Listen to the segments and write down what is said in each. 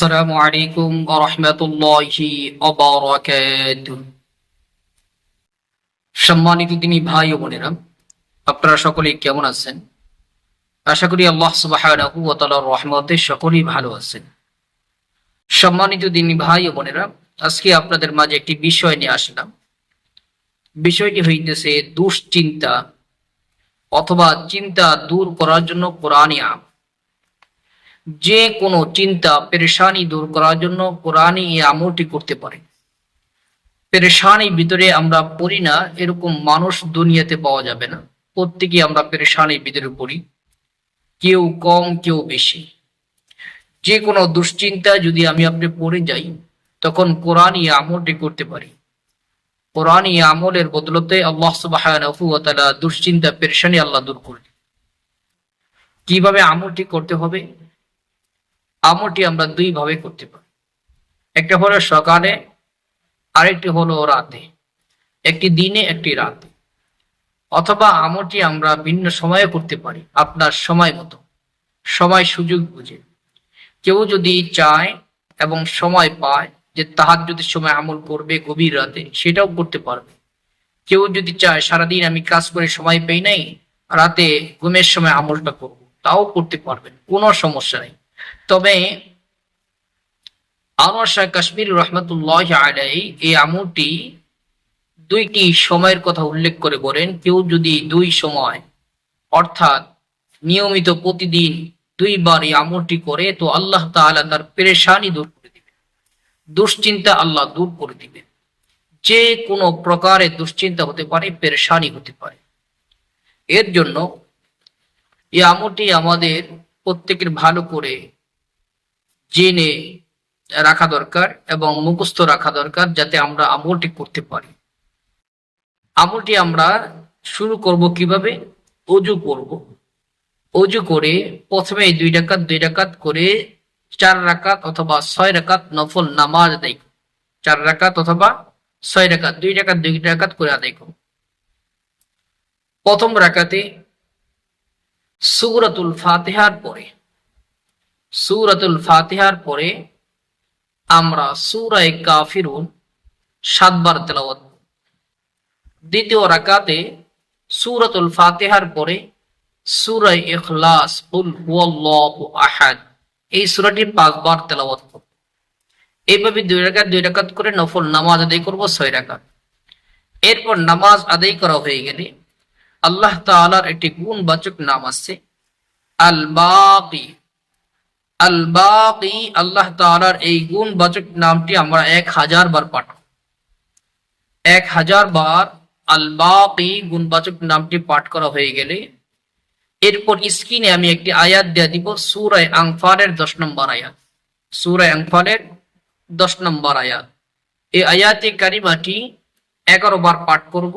আসসালামু আলাইকুম রহমতুল্লাহি সম্মানিত তিনি ভাই ও বোনেরা, আপনারা সকলেই কেমন আছেন? আশা করি আল্লাহ সুবাহানাহু রহমতে সকলেই ভালো আছেন। সম্মানিত দিনী ভাই ও বোনেরা, আজকে আপনাদের মাঝে একটি বিষয় নিয়ে আসলাম। বিষয়টি হইতেছে দুশ্চিন্তা অথবা চিন্তা দূর করার জন্য কোরআনিয়া যে কোনো চিন্তা পেরেশানি দূর করার জন্য কোরআনই এই আমলটি করতে পারে। পেরেশানির ভিতরে আমরা পড়ি না, এরকম মানুষ দুনিয়াতে পাওয়া যাবে না। প্রত্যেকে আমরা পেরেশানির ভিতরে পড়ি। কেউ কম, কেউ বেশি। যে কোনো দুশ্চিন্তা যদি আমি আপনি পড়ে যাই, তখন কোরআন এই আমলটি করতে পারি। কোরআন এই আমলের বদলতে আল্লাহ সুবাহ দুশ্চিন্তা, পেরেশানি আল্লাহ দূর করে কীভাবে আমলটি করতে হবে? আমলটি আমরা দুই ভাবে করতে পারি। একটা হলো সকালে, আরেকটি হলো রাতে। একটি দিনে, একটি রাতে। অথবা আমলটি আমরা ভিন্ন সময়ে করতে পারি, আপনার সময় মতো। সময় সুযোগ বুঝে। কেউ যদি চায় এবং সময় পায় যে তাহার যদি সময় আমল করবে গভীর রাতে, সেটাও করতে পারবে। কেউ যদি চায়, সারাদিন আমি কাজ করে সময় পেই নাই, রাতে ঘুমের সময় আমলটা করব, তাও করতে পারবেন, কোনো সমস্যা নেই। তবে আনোয়ার শাহ কাশ্মীর রহমতুল্লাহ আলাই এই আমলটি দুইটি সময়ের কথা উল্লেখ করে বলেন, কেউ যদি দুই সময়, অর্থাৎ নিয়মিত প্রতিদিন দুইবার এই আমলটি করে, তো আল্লাহ তাআলা তার পেরেশানি দূর করে দিবে দুশ্চিন্তা আল্লাহ দূর করে দিবে যে কোনো প্রকারের দুশ্চিন্তা হতে পারে, পেরেশানি হতে পারে। এর জন্য এই আমলটি আমাদের প্রত্যেকের ভালো করে জেনে রাখা দরকার এবং মুখস্থ রাখা দরকার যাতে আমরা আমলটি করতে পারি। আমলটি আমরা শুরু করব কীভাবে? অজু করব। অজু করে প্রথমে দুই ডাকাত দুই ডাকাত করে চার রাকাত অথবা ছয় রাকাত নফল নামাজ আদায়। চার রাকাত অথবা ছয় রাকাত, দুই ডাকাত দুই ডাকাত করে আদায় করব প্রথম রাকাতে সুরাতুল ফাতিহার পরে, সুরাতুল ফাতিহার পরে আমরা সুরায় কাফিরুন সাতবার তেলাওয়াত দ্বিতীয় রাকাতে সুরাতুল ফাতিহার পরে সুরায় কুল হুয়াল্লাহু আহাদ এই সূরাটি পাঁচবার তেলাওয়াত করব। এইভাবে দুই রাকাত দুই রাকাত করে নফল নামাজ আদায় করব, ছয় রাকাত। এরপর নামাজ আদায় করা হয়ে গেলে আল্লাহ তাআলার একটি গুণবাচক নাম আছে আল বাকি আল বাকি আল্লাহ তাআলার এই গুণবাচক নামটি আমরা এক হাজার বার পাঠ এক হাজার বার আল বাকি গুণবাচক নামটি পাঠ করা হয়ে গেলে এরপর স্ক্রিনে আমি একটি আয়াত দেয়া দিব সুরায় আংফালের দশ নম্বর আয়াত। সুরায় আংফালের দশ নম্বর আয়াত। এই আয়াতে কারিমাটি এগারো বার পাঠ করব।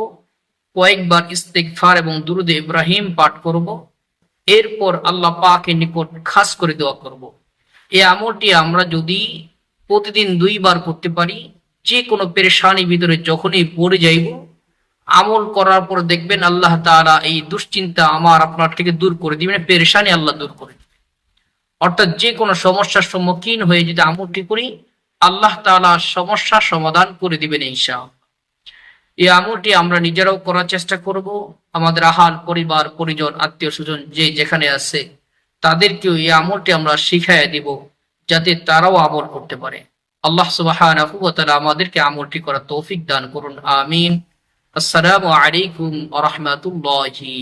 কয়েকবার ইস্তেকফার এবং দুরুদে ইব্রাহিম পাঠ করব। এরপর আল্লাহ পাকের নিকট খাস করে দোয়া করব। এই আমলটি আমরা যদি প্রতিদিন দুইবার করতে পারি যে কোনো পেরেশানির ভিতরে যখনই পড়ে যাইব, আমল করার পর দেখবেন আল্লাহ তাআলা এই দুশ্চিন্তা আমার আপনার থেকে দূর করে দিবেন পেরেশানি আল্লাহ দূর করে অর্থাৎ যে কোনো সমস্যার সম্মুখীন হয়ে যদি আমলটি করি, আল্লাহ তাআলা সমস্যার সমাধান করে দিবেন ইনশাআল্লাহ। এই আমলটি আমরা নিজেরাও করার চেষ্টা করব। আমাদের আহাল, পরিবার, পরিজন, আত্মীয় স্বজন যে যেখানে আছে, তাদেরকেও এই আমলটি আমরা শিখাইয়া দিব, যাতে তারাও আমল করতে পারে। আল্লাহ সুবাহ আমাদেরকে আমলটি করার তৌফিক দান করুন। আমিন। আসসালামু আলাইকুম রাহমাতুল্লাহি